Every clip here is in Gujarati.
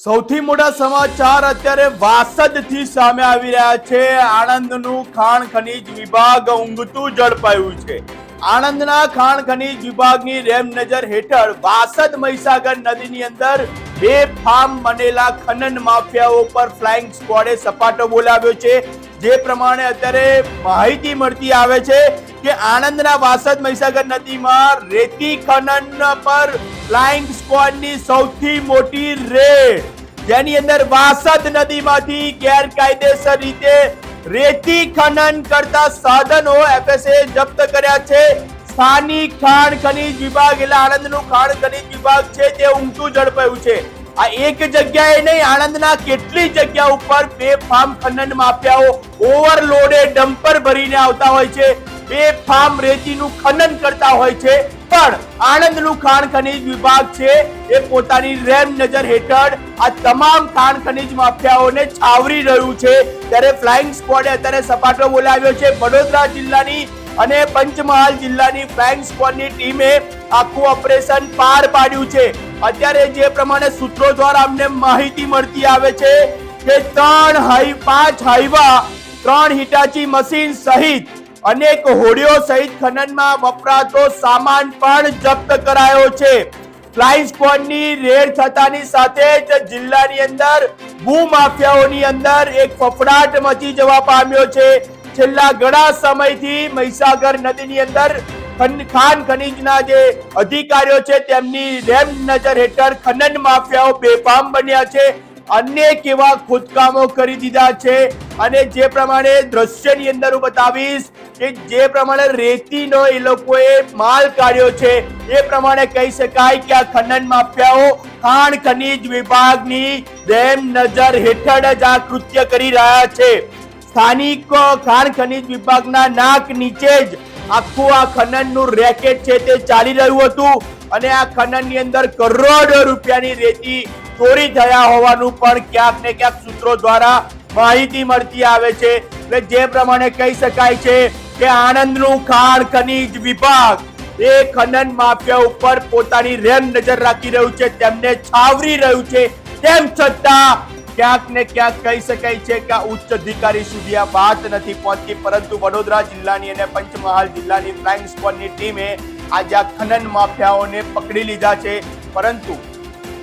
સૌથી મોટા સમાચાર અત્યારે વાસદથી સામે આવી રહ્યા છે. આણંદનું ખાણ ખનીજ વિભાગ ઊંઘતું ઝડપાયું છે. આણંદના ખાણ ખનીજ વિભાગની રેમ નજર હેઠળ વાસદ મહીસાગર નદીની અંદર બે ફાર્મ બનેલા ખનન માફિયાઓ પર ફ્લાઇંગ સ્કવોડે સપાટો બોલાવ્યો છે. જે પ્રમાણે અત્યારે માહિતી મળતી આવે છે કે આણંદના વાસદ મહીસાગર નદીમાં રેતી ખનન પર ફ્લાઇંગ સ્કવોડની સૌથી મોટી રેડ, જેની અંદર વાસદ નદીમાંથી ગેરકાયદેસર રીતે રેતી ખનન કરતા સાધનો એફએસએ જપ્ત કર્યા છે. સ્થાનિક ખાણ ખનીજ વિભાગ એટલે આણંદનું ખાણ ખનીજ વિભાગ છે, તે ઊંચું ઝડપાયું છે. આ એક જગ્યાએ નહીં, આણંદના કેટલી જગ્યા ઉપર બે ફાર્મ ખનન માફિયાઓ ઓવરલોડે ડમ્પર ભરીને આવતા હોય છે. બે ફાર્મ રેતીનું ખનન કરતા હોય છે. પણ આણંદનું ખાણ ખનીજ વિભાગ છે, એ પોતાની રેમ નજર હેઠળ આ તમામ ખાણ ખનીજ માફિયાઓને છાવરી રહ્યું છે. ત્યારે ફ્લાઇંગ સ્કવોડે અત્યારે સપાટો બોલાવ્યો છે. વડોદરા જિલ્લાની અને પંચમહાલ જિલ્લાની ફ્લાઇંગ સ્કવોડની ટીમે આખું ઓપરેશન પાર પાડ્યું છે. અત્યારે જે પ્રમાણે સૂત્રો દ્વારા અમને માહિતી મળતી આવે છે કે ત્રણ હાઈ, પાંચ હાઈવા, ત્રણ હિટાચી મશીન સહિત અનેક હોડીઓ સહિત ખનનમાં વપરાતો સામાન પણ જપ્ત કરાયો છે. ફ્લાઇંગ સ્કવોડની રેડ થતાની સાથે જ જિલ્લાની અંદર ભૂમાફિયાઓની અંદર એક ફફડાટ મચી જવા પામ્યો છે. છેલ્લા ઘણા સમયથી મહીસાગર નદીની અંદર ખન- ખાન ખનીજના જે અધિકારીઓ છે, તેમની રેમ નજર હેઠળ ખનન માફિયાઓ બેફામ બન્યા છે. અનેક એવા ખોદકામો કરી દીધા છે. અને જે પ્રમાણે દ્રશ્યની અંદર હું બતાવીશ કે જે પ્રમાણે રેતીનો એ લોકોએ માલ કાઢ્યો છે, એ પ્રમાણે કહી શકાય કે આ ખનન માફિયાઓ ખાણ ખનીજ વિભાગની રેમ નજર હેઠળ જ આ કૃત્ય કરી રહ્યા છે. સ્થાનિક ખાણ ખનીજ વિભાગના નાક નીચે જ આખું આ ખનનનું રેકેટ છે તે ચાલી રહ્યું હતું અને આ ખનનની અંદર કરોડો રૂપિયાની રેતી ચોરી થયા હોવાનું પણ ક્યાંક ને ક્યાંક સૂત્રો દ્વારા માહિતી મળતી આવે છે. એટલે જે પ્રમાણે કહી શકાય છે કે આણંદનું ખાણ ખનીજ વિભાગ એ ખનન માફિયા ઉપર પોતાની રેમ નજર રાખી રહ્યું છે, તેમને છાવરી રહ્યું છે. તેમ છતાં ક્યાંક ને ક્યાંક કહી શકાય છે કે ઉચ્ચ અધિકારી સુધી આ વાત નથી પહોંચતી પરંતુ વડોદરા જિલ્લાની અને પંચમહાલ જિલ્લાની ફ્લાઇંગ સ્કવોડની ટીમે આજે આ ખનન માફિયાઓને પકડી લીધા છે. પરંતુ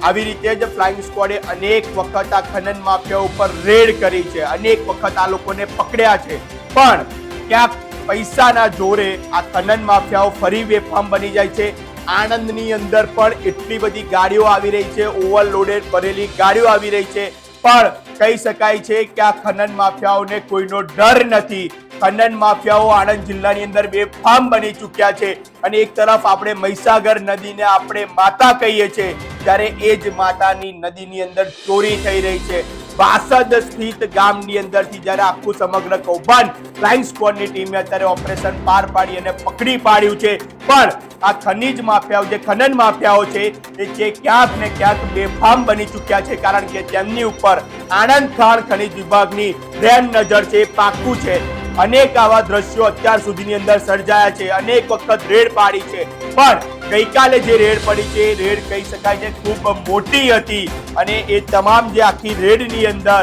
આવી રીતે જ ફ્લાઇંગ સ્કવોડે અનેક વખત આ ખનન માફિયા ઉપર રેડ કરી છે. અનેક વખત આ લોકોને પકડ્યા છે. પણ ક્યાંક પૈસાના જોરે આ ખનન માફિયાઓ ફરી બેફામ બની જાય છે. આણંદની અંદર પણ એટલી બધી ગાડીઓ આવી રહી છે. ઓવરલોડેડ ભરેલી ગાડીઓ આવી રહી છે. પણ કહી શકાય છે કે આ ખનન માફિયાઓને કોઈનો ડર નથી. ખનન માફિયાઓ આણંદ જિલ્લાની અંદર બે ફાર્મ બની ચૂક્યા છે અને એક તરફ આપણે મહીસાગર નદીને આપણે માતા કહીએ છીએ ત્યારે એ જ માતાની નદીની અંદર ચોરી થઈ રહી છે. વાસદ સ્થિત ગામની અંદરથી જ્યારે આખું સમગ્ર કૌભાંડ ફ્લાઇંગ સ્કવોડની ટીમે અત્યારે ઓપરેશન પાર પાડી અને પકડી પાડ્યું છે. પણ આ ખનીજ માફિયાઓ જે ખનન માફિયાઓ છે, એ જે ક્યાંક ને ક્યાંક બેફામ બની ચૂક્યા છે. કારણ કે તેમની ઉપર આણંદ ખાણ ખનીજ વિભાગની રેમ નજર છે, એ પાક્કું છે. અનેક આવા દ્રશ્યો અત્યાર સુધીની અંદર સર્જાયા છે. અનેક વખત રેડ પાડી છે. પણ ગઈકાલે જે રેડ પડી છે, રેડ કહી શકાય છે, ખૂબ મોટી હતી. અને એ તમામ જે આખી રેડની અંદર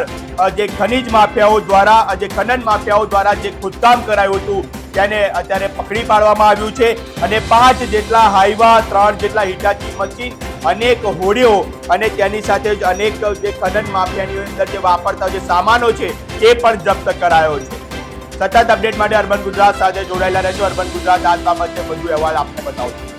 જે ખનિજ માફિયાઓ દ્વારા જે ખનન માફિયાઓ દ્વારા જે ખોદકામ કરાયું હતું, તેને અત્યારે પકડી પાડવામાં આવ્યું છે. અને પાંચ જેટલા હાઈવા, ત્રણ જેટલા હિટાચી મશીન, અનેક હોડીઓ અને તેની સાથે જ અનેક જે ખનન માફિયાની અંદર જે વાપરતા જે સામાનો છે એ પણ જપ્ત કરાયો છે. સતત અપડેટ માટે અર્બન ગુજરાત સાથે જોડાયેલા રહેજો. અર્બન ગુજરાત આ બાબતે વધુ અહેવાલ આપને બતાવશું